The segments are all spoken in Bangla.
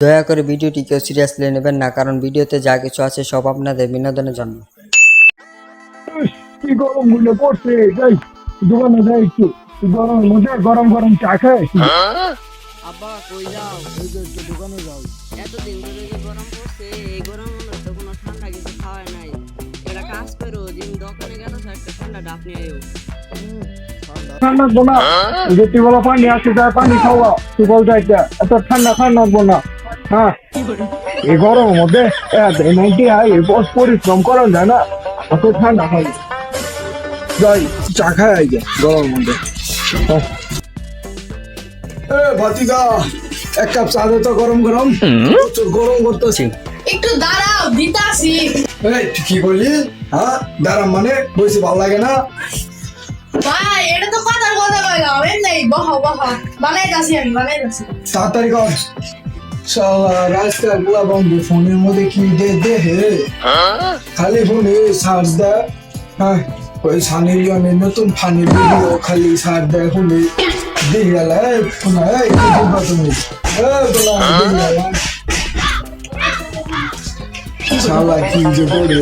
দয়া করে ভিডিওটি কেউ সিরিয়াসলি নেবেন না কারণ ভিডিওতে যা কিছু আছে সব আপনাদের বিনোদনের জন্য। কি গরমগুলো পড়ছে? যাই দোকানে যাই একটু। গরম গরম গরম চা খায় আব্বা কই যাও? এই যে একটু দোকানে যাও। এতদিন ধরে যে গরম পড়ছে এই গরম তো কোনো ঠান্ডা কিছু খাওয়াই নাই। এটা কাজ করো দিন দোকানে গেল একটা ঠান্ডা ডাব নিয়ে আয়ো ঠান্ডা বোনা যে টিউবওয়েল পানি আছে তাই পানি খাওয়া। যাইতে এত ঠান্ডা ঠান্ডা বোনা হ্যাঁ। এই গরমের মধ্যে নাইনটি হাই পরিশ্রম করা যায় না এত ঠান্ডা খাই যাই চা খাই আই গরমের মধ্যে। হ্যাঁ। এ ভাতিজা এক কাপ চা দে তো গরম গরম। প্রচুর গরম করতেছি। একটু দাঁড়াও দিতাছি। এই কি বললি? হ্যাঁ দাঁড়াম মানে বলছি ভালো লাগে না? ভাই এটা তো কথার কথা বললাম এমনি বহ বহ। বানাইতাছি আমি বানাইতাছি। তাড়াতাড়ি কর। শালা রাস্তা গুলা বন্ধ ফোনের মধ্যে কি দে দে হে? খালি ফোনে সার্চ হ্যাঁ ওই লিওনের নতুন ফানি ভিডিও খালি দেয় ফোনে। দিয়ে গেল ফোনে এই দিবা তুমি এই বলা দিয়ে গেল শালা কি যে করে?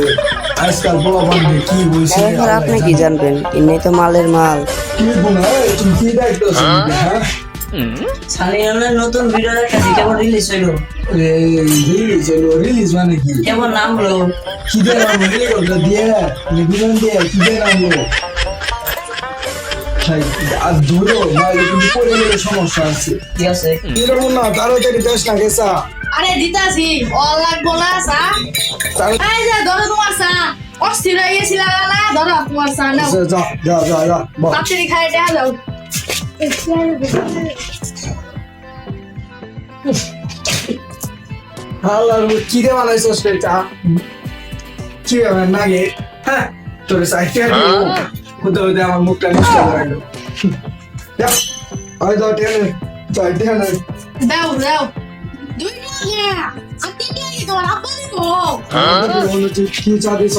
আজকাল বলা বন্ধ কি বলছে আপনি কি জানবেন? ইনি তো মালের মাল। কি বোনা তুমি কি দেখতেছো? হ্যাঁ? সানিয়ানের নতুন ভিডিও দেখাচ্ছি কেমন রিলিজ হইল? রিলিজ হলো রিলিজ মানে কি? কেমন নামলো খিদে নাম ওটা দিয়ে নিবেদন দিয়ে খিদে নামলো খাই, আর ধরো নাহলে কিন্তু পড়ে গেলে সমস্যা আছে। ঠিক আছে? এরকম না তাড়াতাড়ি দেশ না গেছা আরে দিতাছি অল লাগবো না তাড়াতাড়ি এই যে ধরো তোমার চা। অস্থির হয়ে গেছিল না ধরো তোমার চা নাও। যা যা যা যা বাহ তাড়াতাড়ি খাই দেখা যাও হালার কি রে বানাইছস রে চা কি হবে নাগে হ্যাঁ তোর সাইতে হতে হতে আমার মুখটা নষ্ট করে গেল। আয় দাও টেনে চাই টেনে দাও দাও। দুইটা না আর তিনটা কি তোমার আব্বা দিব। কি চা দিছ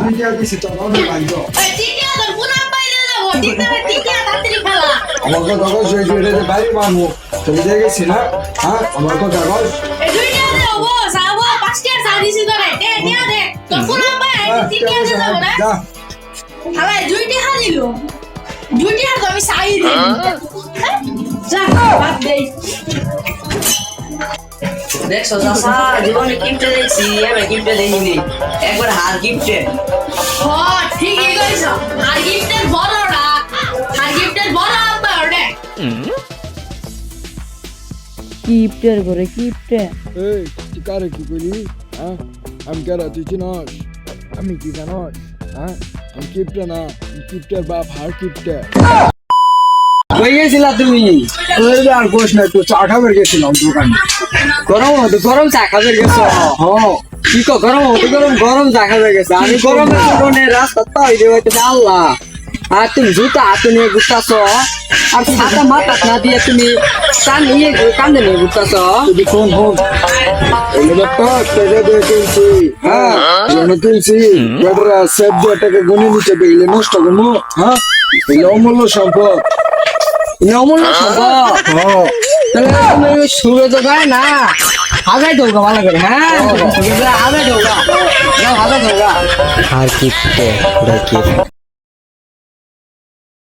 তুই কি দিছিস তো ভালো লাগল এই খেলা। আমাকে কাগজ হয়ে বাড়ি মারবো। চলে যাই গেছি না হ্যাঁ কাগজ পুনা পাই হ্যাঁ, ঠিক হাত আমি চাই দিই। যা বাদ দেই দেখছ চাষা জীবনে কিপটে দেখছি এবার কিপটে দেখিনি। একবার হার ও ঠিকই কইছ। আর গিফটের বড়রা কিপটের ঘরে কিপটে এই তুই কারে কি কইলি হ্যাঁ আমি কারা তুই চিনস আমি কি জানস হ্যাঁ আমি কিপটা না কিপটার বাপ হার কিপটা কই গেছিলা তুমি ওই আর কোশ না তুই চা খাবার গেছিলাম দোকানে গরম হতে গরম চা খাবে গেছো হ্যাঁ কি গরম হতে গরম গরম চা খাবে গেছে আমি গরমের কারণে রাস্তা তো হইতে আল্লাহ আর তুমি জুতা হাতে নিয়ে ঘুরতাছ আর ছাতা মাথা না দিয়ে তুমি কান নিয়ে কান্দে নিয়ে ঘুরতাছ টাকা দিয়ে কিনছি। হ্যাঁ নষ্ট করব হ্যাঁ অমূল্য সম্পদ। অমূল্য সম্পদ। হ্যাঁ। তাহলে তুমি সুরে তো গায় না? আগাই দৌড়া ভালো করে হ্যাঁ? আগাই দৌড়া আগাই দৌড়া আর কিপটে